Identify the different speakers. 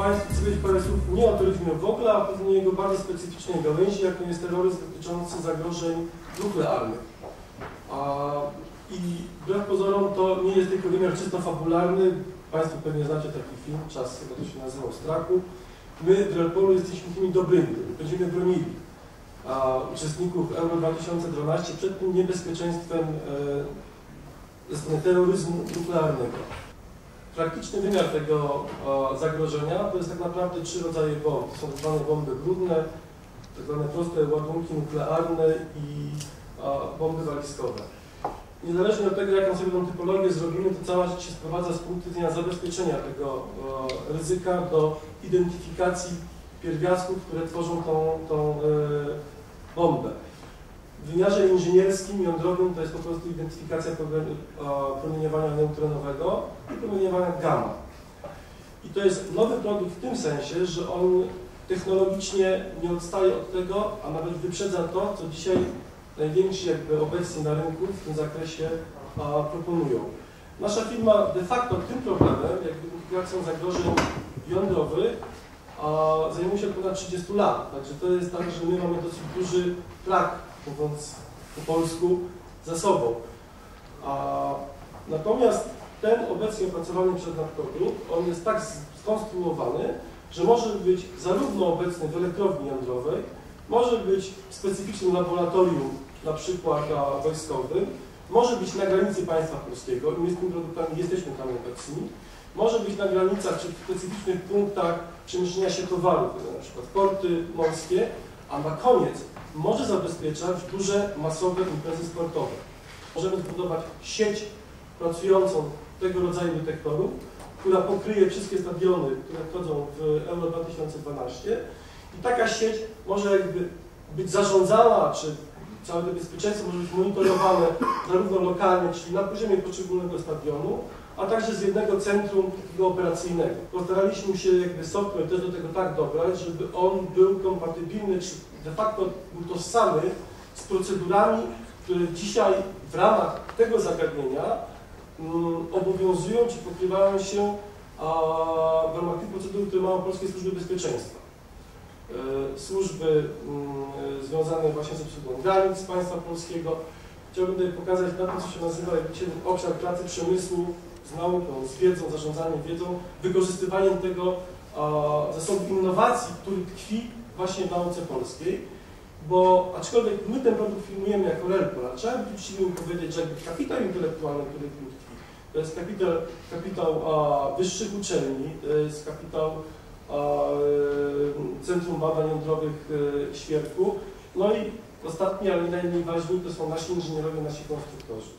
Speaker 1: Państwu powiedzieć parę słów nie o terroryzmie w ogóle, a pewnie jego bardzo specyficznej gałęzi, jaką jest terroryzm dotyczący zagrożeń nuklearnych. A, I wbrew pozorom to nie jest tylko wymiar czysto fabularny. Państwo pewnie znacie taki film, czas chyba to się nazywał Strachu. My w Relpolu jesteśmy tymi dobrymi, będziemy bronili a, uczestników Euro 2012 przed tym niebezpieczeństwem e, terroryzmu nuklearnego. Praktyczny wymiar tego zagrożenia to jest tak naprawdę trzy rodzaje bomb. Są tak zwane bomby brudne, tak zwane proste ładunki nuklearne i bomby walizkowe. Niezależnie od tego, jaką sobie tą typologię zrobimy, to cała rzecz się sprowadza z punktu widzenia zabezpieczenia tego ryzyka do identyfikacji pierwiastków, które tworzą tą, tą e, bombę. Wymiarze inżynierskim, jądrowym to jest po prostu identyfikacja promieniowania neutronowego i promieniowania gamma. I to jest nowy produkt w tym sensie, że on technologicznie nie odstaje od tego, a nawet wyprzedza to, co dzisiaj najwięksi jakby obecni na rynku w tym zakresie a, proponują. Nasza firma de facto tym problemem, jakby identyfikacją zagrożeń jądrowych, a, zajmuje się od ponad 30 lat. Także to jest tak, że my mamy dosyć duży prak mówiąc po polsku, za sobą. A, natomiast ten obecnie opracowany przez nadprodukt, on jest tak skonstruowany, że może być zarówno obecny w elektrowni jądrowej, może być w specyficznym laboratorium, na przykład wojskowym, może być na granicy państwa polskiego my z tymi produktami jesteśmy tam obecni, może być na granicach czy w specyficznych punktach przemieszczenia się towarów, na przykład porty morskie, a na koniec może zabezpieczać duże, masowe imprezy sportowe. Możemy zbudować sieć pracującą tego rodzaju detektorów, która pokryje wszystkie stadiony, które wchodzą w Euro 2012 i taka sieć może jakby być zarządzana, czy całe to bezpieczeństwo może być monitorowane zarówno lokalnie, czyli na poziomie poszczególnego stadionu, a także z jednego centrum operacyjnego. Postaraliśmy się jakby software też do tego tak dobrać, żeby on był kompatybilny, czy de facto był tożsamy z procedurami, które dzisiaj w ramach tego zagadnienia um, obowiązują czy pokrywają się a, w ramach tych procedur, które mają polskie służby bezpieczeństwa. E, służby um, związane właśnie z obsługą granic państwa polskiego. Chciałbym tutaj pokazać na co się nazywa obszar pracy przemysłu z nauką, z wiedzą, zarządzaniem wiedzą, wykorzystywaniem tego zasobu innowacji, który tkwi właśnie w nauce polskiej, bo aczkolwiek my ten produkt filmujemy jako RELPOL, ale trzeba być uczciwym powiedzieć, że kapitał intelektualny, który tkwi, to jest kapitał, kapitał a, wyższych uczelni, to jest kapitał Centrum Badań Jądrowych e, Świerku, no i ostatni, ale nie najmniej ważni, to są nasi inżynierowie, nasi konstruktorzy.